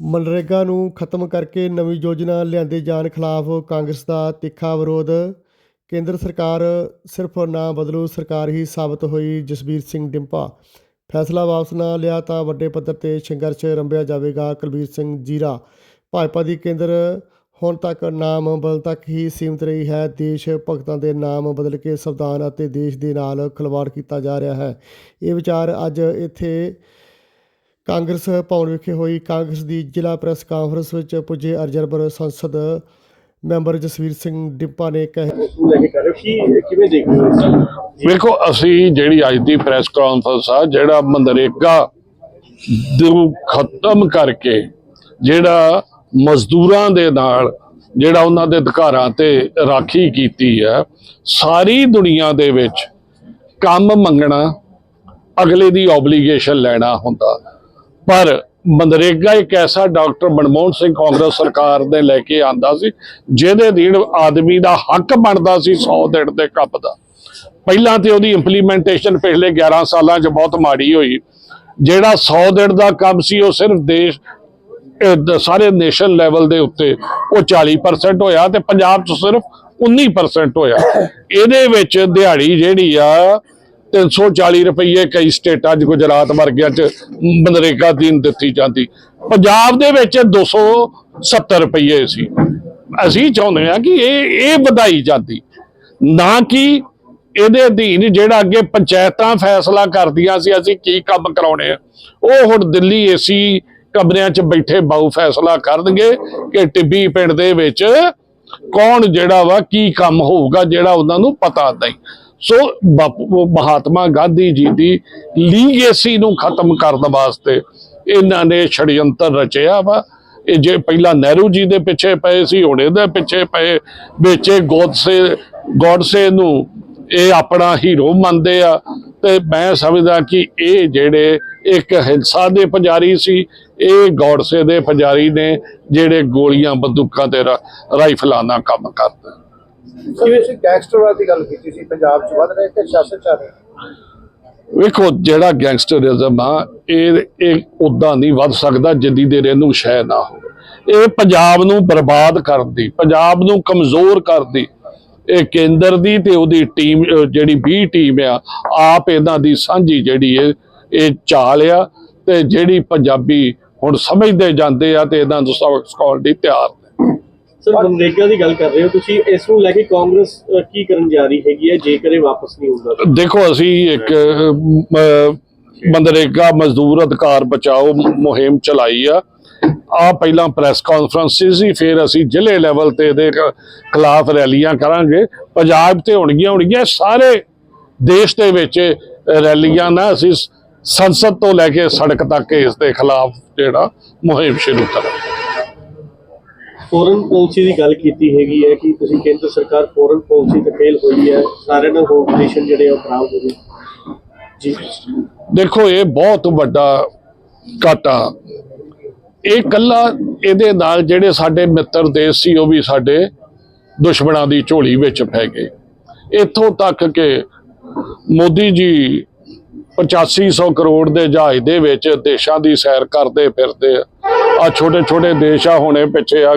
ਮਨਰੇਗਾ ਨੂੰ ਖਤਮ ਕਰਕੇ ਨਵੀਂ ਯੋਜਨਾ ਲਿਆਂਦੇ ਜਾਣ ਖਿਲਾਫ ਕਾਂਗਰਸ ਦਾ ਤਿੱਖਾ ਵਿਰੋਧ। ਕੇਂਦਰ ਸਰਕਾਰ ਸਿਰਫ ਨਾ ਬਦਲੂ ਸਰਕਾਰ ਹੀ ਸਾਬਤ ਹੋਈ ਜਸਬੀਰ ਸਿੰਘ ਡਿੰਪਾ। ਫੈਸਲਾ ਵਾਪਸ ਨਾ ਲਿਆ ਤਾਂ ਵੱਡੇ ਪੱਧਰ ਤੇ ਸੰਘਰਸ਼ ਰੰਭਿਆ ਜਾਵੇਗਾ ਕੁਲਬੀਰ ਸਿੰਘ ਜੀਰਾ। ਭਾਜਪਾ ਦੀ ਕੇਂਦਰ ਹੁਣ ਤੱਕ ਨਾਮ ਬਦਲ ਤੱਕ ਹੀ ਸੀਮਿਤ ਰਹੀ ਹੈ। ਦੇਸ਼ ਭਗਤਾਂ ਦੇ ਨਾਮ ਬਦਲ ਕੇ ਸੰਵਿਧਾਨ ਅਤੇ ਦੇਸ਼ ਦੇ ਨਾਲ ਖਿਲਵਾੜ ਕੀਤਾ ਜਾ ਰਿਹਾ ਹੈ। ਇਹ ਵਿਚਾਰ ਅੱਜ ਇੱਥੇ ਕਾਂਗਰਸ ਭਵਨ ਵਿਖੇ ਹੋਈ ਕਾਂਗਰਸ ਦੀ ਜ਼ਿਲ੍ਹਾ ਪ੍ਰੈਸ ਕਾਨਫਰੰਸ ਵਿੱਚ ਪੁੱਜੇ ਅਰਜਰਬਰ ਸੰਸਦ ਮੈਂਬਰ ਜਸਵੀਰ ਸਿੰਘ ਡਿੰਪਾ ਨੇ ਕਹੇ ਵੇਖੋ, ਅਸੀਂ ਜਿਹੜੀ ਅੱਜ ਦੀ ਪ੍ਰੈਸ ਕਾਨਫਰੰਸ ਆ, ਜਿਹੜਾ ਮਨਰੇਗਾ ਨੂੰ ਖਤਮ ਕਰਕੇ ਜਿਹੜਾ ਮਜ਼ਦੂਰਾਂ ਦੇ ਨਾਲ ਜਿਹੜਾ ਉਹਨਾਂ ਦੇ ਅਧਿਕਾਰਾਂ ਤੇ ਰਾਖੀ ਕੀਤੀ ਹੈ, ਸਾਰੀ ਦੁਨੀਆ ਦੇ ਵਿੱਚ ਕੰਮ ਮੰਗਣਾ ਅਗਲੇ ਦੀ ਆਬਲੀਗੇਸ਼ਨ ਲੈਣਾ ਹੁੰਦਾ। ਪਰ ਮਨਰੇਗਾ ਇੱਕ ਐਸਾ ਡਾਕਟਰ ਮਨਮੋਹਨ ਸਿੰਘ ਕਾਂਗਰਸ ਸਰਕਾਰ ਨੇ ਲੈ ਕੇ ਆਂਦਾ ਸੀ, ਜਿਹਦੇ ਦੀਨ ਆਦਮੀ ਦਾ ਹੱਕ ਬਣਦਾ ਸੀ 100 ਦਿਨ ਦੇ ਕੱਪ ਦਾ। ਪਹਿਲਾਂ ਤੇ ਉਹਦੀ ਇੰਪਲੀਮੈਂਟੇਸ਼ਨ ਪਿਛਲੇ 11 ਸਾਲਾਂ 'ਚ ਬਹੁਤ ਮਾੜੀ ਹੋਈ। ਜਿਹੜਾ 100 ਦਿਨ ਦਾ ਕੰਮ ਸੀ, ਉਹ ਸਿਰਫ ਦੇਸ਼ ਸਾਰੇ ਨੇਸ਼ਨ ਲੈਵਲ ਦੇ ਉੱਤੇ ਉਹ 40% ਹੋਇਆ ਤੇ ਪੰਜਾਬ 'ਚ ਸਿਰਫ 19% ਹੋਇਆ। ਇਹਦੇ ਵਿੱਚ ਦਿਹਾੜੀ ਜਿਹੜੀ ਆ 340 ਰੁਪਏ ਕਈ ਸਟੇਟਾਂ 'ਚ ਗੁਜਰਾਤ ਵਰਗਿਆਂ 'ਚ ਮਨਰੇਗਾ ਦੀਨ ਦਿੱਤੀ ਜਾਂਦੀ। ਪੰਜਾਬ ਦੇ ਵਿੱਚ 270 ਰੁਪਏ ਸੀ। ਅਸੀਂ ਚਾਹੁੰਦੇ ਹਾਂ ਕਿ ਇਹ ਇਹ ਵਧਾਈ ਜਾਂਦੀ। ਨਾ ਕਿ ਇਹਦੇ ਅਧੀਨ ਜਿਹੜਾ ਅੱਗੇ ਪੰਚਾਇਤਾਂ ਫੈਸਲਾ ਕਰਦੀਆਂ ਸੀ, ਅਸੀਂ ਕੀ ਕੰਮ ਕਰਾਉਣੇ ਆ। ਉਹ ਹੁਣ ਦਿੱਲੀ ਏਸੀ ਕਮਰਿਆਂ 'ਚ ਬੈਠੇ ਬਾਊ ਫੈਸਲਾ ਕਰਨਗੇ ਕਿ ਟਿੱਬੀ ਪਿੰਡ ਦੇ ਵਿੱਚ ਕੌਣ ਜਿਹੜਾ ਵਾ ਕੀ ਕੰਮ ਹੋਊਗਾ, ਜਿਹੜਾ ਉਹਨਾਂ ਨੂੰ ਪਤਾ ਨਹੀਂ। ਸੋ ਬਾਪੂ ਮਹਾਤਮਾ ਗਾਂਧੀ ਜੀ ਦੀ ਲੀਗੇਸੀ ਨੂੰ ਖਤਮ ਕਰਨ ਵਾਸਤੇ ਇਹਨਾਂ ਨੇ ਛੜਯੰਤਰ ਰਚਿਆ ਵਾ। ਇਹ ਜੇ ਪਹਿਲਾਂ ਨਹਿਰੂ ਜੀ ਦੇ ਪਿੱਛੇ ਪਏ ਸੀ, ਹੁਣ ਇਹਦੇ ਪਿੱਛੇ ਪਏ। ਵਿੱਚ ਇਹ ਗੋਡਸੇ ਗੋਡਸੇ ਨੂੰ ਇਹ ਆਪਣਾ ਹੀਰੋ ਮੰਨਦੇ ਆ। ਤੇ ਮੈਂ ਸਮਝਦਾ ਕਿ ਇਹ ਜਿਹੜੇ ਇੱਕ ਹਿੰਸਾ ਦੇ ਪੁਜਾਰੀ ਸੀ, ਇਹ ਗੋਡਸੇ ਦੇ ਪੁਜਾਰੀ ਨੇ ਜਿਹੜੇ ਗੋਲੀਆਂ ਬੰਦੂਕਾਂ ਤੇ ਰਾਈਫਲਾਂ ਦਾ ਕੰਮ ਕਰਦੇ। ਜਿਵੇਂ ਤੁਸੀਂ ਗੈਂਗਸਟਰਾਂ ਦੀ ਗੱਲ ਕੀਤੀ ਸੀ ਪੰਜਾਬ 'ਚ ਵੱਧ ਰਹੇ ਕਿ ਸਿਆਸਤ 'ਚ ਆ ਰਹੇ? ਵੇਖੋ ਜਿਹੜਾ ਗੈਂਗਸਟਰਿਜ਼ਮ ਆ ਇਹ ਇਹ ਉਦਾਂ ਨਹੀਂ ਵੱਧ ਸਕਦਾ ਜਿੰਨੀ ਦੇਰ ਇਹਨੂੰ ਸ਼ੈ ਨਾ ਹੋਵੇ। ਇਹ ਪੰਜਾਬ ਨੂੰ ਬਰਬਾਦ ਕਰਦੀ ਪੰਜਾਬ ਨੂੰ ਕਮਜ਼ੋਰ ਕਰਦੀ। ਇਹ ਕੇਂਦਰ ਦੀ ਤੇ ਉਹਦੀ ਟੀਮ ਜਿਹੜੀ ਬੀ ਟੀਮ ਆ ਆਪ ਇਹਨਾਂ ਦੀ ਸਾਂਝੀ ਜਿਹੜੀ ਇਹ ਇਹ ਚਾਲ ਆ ਤੇ ਜਿਹੜੀ ਪੰਜਾਬੀ ਹੁਣ ਸਮਝਦੇ ਜਾਂਦੇ ਆ ਤੇ ਇਹਨਾਂ ਨੂੰ ਸਿਖਾਉਣ ਲਈ ਤਿਆਰ ਸਰ ਮਨਰੇਗਾ ਦੀ ਗੱਲ ਕਰ ਰਹੇ ਹੋ ਤੁਸੀਂ ਇਸ ਨੂੰ ਲੈ ਕੇ ਕਾਂਗਰਸ ਕੀ ਕਰਨ ਜਾ ਰਹੀ ਹੈਗੀ ਹੈ ਜੇਕਰ ਇਹ ਵਾਪਸ ਨਹੀਂ ਹੁੰਦਾ? ਦੇਖੋ ਅਸੀਂ ਇੱਕ ਮਨਰੇਗਾ ਮਜ਼ਦੂਰ ਅਧਿਕਾਰ ਬਚਾਓ ਮੁਹਿੰਮ ਚਲਾਈ ਆ। ਆ ਪਹਿਲਾਂ ਪ੍ਰੈਸ ਕਾਨਫਰੰਸ ਸੀ ਫਿਰ ਅਸੀਂ ਜ਼ਿਲ੍ਹੇ ਲੈਵਲ ਤੇ ਇਹਦੇ ਖਿਲਾਫ ਰੈਲੀਆਂ ਕਰਾਂਗੇ। ਪੰਜਾਬ ਤੇ ਹੋਣਗੀਆਂ ਹੋਣਗੀਆਂ ਸਾਰੇ ਦੇਸ਼ ਦੇ ਵਿੱਚ ਰੈਲੀਆਂ ਨਾ ਅਸੀਂ ਸੰਸਦ ਤੋਂ ਲੈ ਕੇ ਸੜਕ ਤੱਕ ਇਸ ਦੇ ਖਿਲਾਫ ਜਿਹੜਾ ਮੁਹਿੰਮ ਸ਼ੁਰੂ ਕਰਾਂਗੇ। ਫੋਰਨ ਪਾਲਿਸੀ ਦੀ ਗੱਲ ਕੀਤੀ ਹੈਗੀ ਹੈ ਕਿ ਤੁਸੀਂ ਕੇਂਦਰ ਸਰਕਾਰ ਫੋਰਨ ਪਾਲਿਸੀ ਤੇ ਫੇਲ ਹੋਈ ਹੈ ਸਾਰੇ ਨਾਲ ਹੋਮ ਜਿਹੜੇ ਉਹ ਖਰਾਬ ਹੋ ਗਏ। ਜੀ। ਦੇਖੋ, ਇਹ ਬਹੁਤ ਵੱਡਾ ਘਾਟਾ। ਇਹ ਕੱਲਾ ਇਹਦੇ ਨਾਲ ਜਿਹੜੇ ਸਾਡੇ ਮਿੱਤਰ ਦੇਸ਼ ਸੀ, ਉਹ ਵੀ ਸਾਡੇ ਦੁਸ਼ਮਣਾਂ ਦੀ ਝੋਲੀ ਵਿੱਚ ਪੈ ਗਏ। ਇੱਥੋਂ ਤੱਕ ਕਿ ਮੋਦੀ ਜੀ 8500 ਕਰੋੜ ਦੇ ਜਹਾਜ਼ ਦੇ ਵਿੱਚ ਦੇਸ਼ਾਂ ਦੀ ਸੈਰ ਕਰਦੇ ਫਿਰਦੇ ਆ। ਆ ਛੋਟੇ ਛੋਟੇ ਦੇਸ਼ ਆ, ਹੁਣੇ ਪਿੱਛੇ ਆ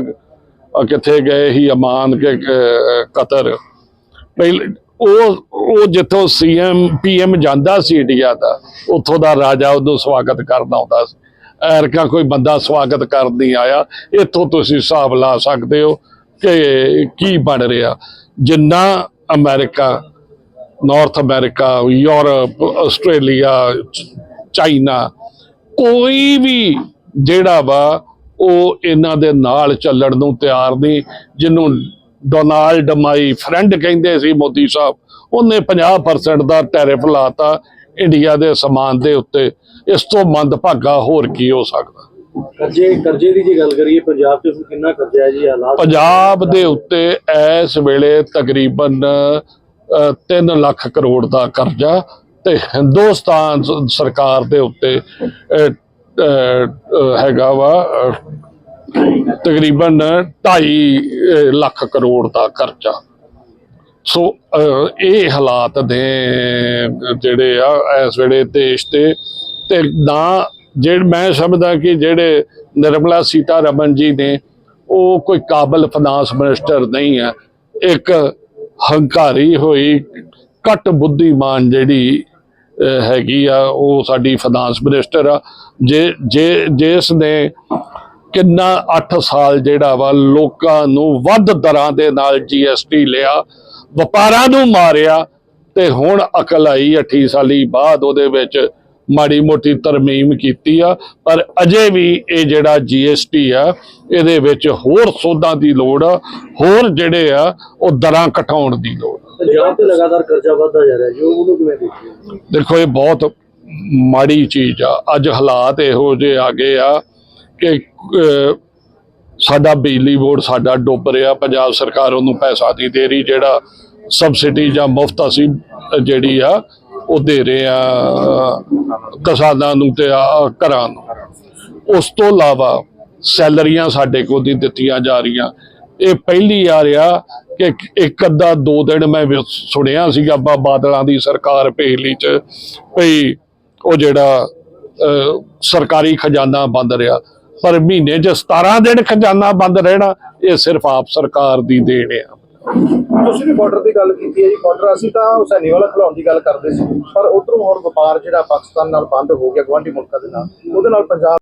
ਕਿੱਥੇ ਗਏ ਹੀ ਅਮਾਨ ਕੇ ਕਤਰ। ਪਹਿਲੇ, ਉਹ ਉਹ ਜਿੱਥੋਂ ਸੀਐਮ ਪੀਐਮ ਜਾਂਦਾ ਸੀ ਇੰਡੀਆ ਦਾ, ਉੱਥੋਂ ਦਾ ਰਾਜਾ ਉਹਨੂੰ ਸਵਾਗਤ ਕਰਨ ਆਉਂਦਾ ਸੀ। ਐਰਕਾ ਕੋਈ ਬੰਦਾ ਸਵਾਗਤ ਕਰਨ ਨਹੀਂ ਆਇਆ। ਇੱਥੋਂ ਤੁਸੀਂ ਹਿਸਾਬ ਲਾ ਸਕਦੇ ਹੋ ਕਿ ਕੀ ਬਣ ਰਿਹਾ। ਜਿੰਨਾ America north America Europe Australia China ਕੋਈ ਵੀ ਜਿਹੜਾ ਵਾ ਉਹ ਇਹਨਾਂ ਦੇ ਨਾਲ ਚੱਲਣ ਨੂੰ ਤਿਆਰ ਨਹੀਂ ਜਿਹਨੂੰ ਡੋਨਾਲਡ ਮਾਈ ਫਰੈਂਡ ਕਹਿੰਦੇ ਸੀ ਮੋਦੀ ਸਾਹਿਬ ਉਹਨੇ 50% ਦਾ ਟੈਰਿਫ ਲਾਤਾ ਇੰਡੀਆ ਦੇ ਸਮਾਨ ਦੇ ਉੱਤੇ। ਇਸ ਤੋਂ ਮੰਦਭਾਗਾ ਹੋਰ ਕੀ ਹੋ ਸਕਦਾ? ਕਰਜ਼ੇ ਕਰਜ਼ੇ ਦੀ ਜੇ ਗੱਲ ਕਰੀਏ ਪੰਜਾਬ 'ਚ ਕਿੰਨਾ ਕਰਜ਼ਾ ਹੈ ਜੀ ਹਾਲਾਤ ਪੰਜਾਬ ਦੇ ਉੱਤੇ ਇਸ ਵੇਲੇ ਤਕਰੀਬਨ 3 ਲੱਖ ਕਰੋੜ ਦਾ ਕਰਜ਼ਾ ਤੇ ਹਿੰਦੁਸਤਾਨ ਸਰਕਾਰ ਦੇ ਉੱਤੇ ਹੈਗਾ ਵਾ ਤਕਰੀਬਨ 2.5 ਲੱਖ ਕਰੋੜ ਦਾ ਕਰਜ਼ਾ। ਸੋ ਇਹ ਹਾਲਾਤ ਦੇ ਜਿਹੜੇ ਆ, ਇਸ ਵੇਲੇ ਦੇਸ਼ ਤੇ ਤੇ ਨਾ ਜਿਹੜੇ ਮੈਂ ਸਮਝਦਾ ਕਿ ਜਿਹੜੇ ਨਿਰਮਲਾ ਸੀਤਾਰਮਨ ਜੀ ਨੇ, ਉਹ ਕੋਈ ਕਾਬਲ ਫਾਈਨਾਂਸ ਮਿਨਿਸਟਰ ਨਹੀਂ ਹੈ ਇੱਕ ਹੰਕਾਰੀ ਹੋਈ, ਘੱਟ ਬੁੱਧੀਮਾਨ ਜਿਹੜੀ ਹੈਗੀ ਆ, ਉਹ ਸਾਡੀ ਫਾਈਨਾਂਸ ਮਿਨਿਸਟਰ ਆ। ਜੇ ਜੇ ਜਿਸ ਨੇ ਕਿੰਨਾ 8 ਸਾਲ ਜਿਹੜਾ ਵਾ ਲੋਕਾਂ ਨੂੰ ਵੱਧ ਦਰਾਂ ਦੇ ਨਾਲ ਜੀਐਸਟੀ ਲਿਆ, ਵਪਾਰਾਂ ਨੂੰ ਮਾਰਿਆ, ਤੇ ਹੁਣ ਅਕਲ ਆਈ 28 ਸਾਲੀ ਬਾਅਦ ਉਹਦੇ ਵਿੱਚ ਮਾੜੀ ਮੋਟੀ ਤਰਮੀਮ ਕੀਤੀ ਆ ਪਰ ਅਜੇ ਵੀ ਇਹ ਜਿਹੜਾ ਜੀਐਸਟੀ ਆ ਇਹਦੇ ਵਿੱਚ ਹੋਰ ਸੋਧਾਂ ਦੀ ਲੋੜ ਆ ਹੋਰ ਜਿਹੜੇ ਆ ਉਹ ਦਰਾਂ ਘਟਾਉਣ ਦੀ ਲੋੜ ਆ। ਪੰਜਾਬ ਤੇ ਲਗਾਤਾਰ ਕਰਜ਼ਾ ਵਧਦਾ ਜਾ ਰਿਹਾ ਜੋ ਉਹਨੂੰ ਕਿਵੇਂ ਦੇਖਦੇ ਦੇਖੋ ਇਹ ਬਹੁਤ ਮਾੜੀ ਚੀਜ਼ ਆ। ਅੱਜ ਹਾਲਾਤ ਇਹੋ ਜਿਹੇ ਆ ਗਏ ਆ ਕਿ ਸਾਡਾ ਬਿਜਲੀ ਬੋਰਡ ਸਾਡਾ ਡੁੱਬ ਰਿਹਾ ਪੰਜਾਬ ਸਰਕਾਰ ਉਹਨੂੰ ਪੈਸਾ ਨਹੀਂ ਦੇ ਰਹੀ ਜਿਹੜਾ ਸਬਸਿਡੀ ਜਾਂ ਮੁਫਤ ਅਸੀਂ ਜਿਹੜੀ ਆ ਉਹ ਦੇ ਰਹੇ ਆ ਕਿਸਾਨਾਂ ਨੂੰ ਤੇ ਘਰਾਂ ਨੂੰ। ਉਸ ਤੋਂ ਇਲਾਵਾ ਸੈਲਰੀਆਂ ਸਾਡੇ ਕੋਲ ਦੀ ਦਿੱਤੀਆਂ ਜਾ ਰਹੀਆਂ। ਇਹ ਪਹਿਲੀ ਆ ਰਿਹਾ ਕਿ ਇੱਕ ਅੱਧਾ, ਦੋ ਦਿਨ ਮੈਂ ਵੀ ਸੁਣਿਆ ਸੀਗਾ ਬਾ ਬਾਦਲਾਂ ਦੀ ਸਰਕਾਰ ਪਹਿਲੀ ਚ ਭਈ ਉਹ ਜਿਹੜਾ ਸਰਕਾਰੀ ਖਜ਼ਾਨਾ ਬੰਦ ਰਿਹਾ। ਪਰ ਮਹੀਨੇ 'ਚ 17 ਦਿਨ ਖਜ਼ਾਨਾ ਬੰਦ ਰਹਿਣਾ, ਇਹ ਸਿਰਫ ਆਪ ਸਰਕਾਰ ਦੀ ਦੇਣ ਆ। ਤੁਸੀਂ ਵੀ ਬਾਰਡਰ ਦੀ ਗੱਲ ਕੀਤੀ ਹੈ ਜੀ ਬਾਰਡਰ ਅਸੀਂ ਤਾਂ ਹੁਸੈਨੀ ਵਾਲਾ ਖਿਲਾਉਣ ਦੀ ਗੱਲ ਕਰਦੇ ਸੀ। ਪਰ ਉਧਰੋਂ ਹੁਣ ਵਪਾਰ ਜਿਹੜਾ ਪਾਕਿਸਤਾਨ ਨਾਲ ਬੰਦ ਹੋ ਗਿਆ ਗਵਾਂਢੀ ਮੁਲਕਾਂ ਦੇ ਨਾਲ, ਉਹਦੇ ਨਾਲ ਪੰਜਾਬ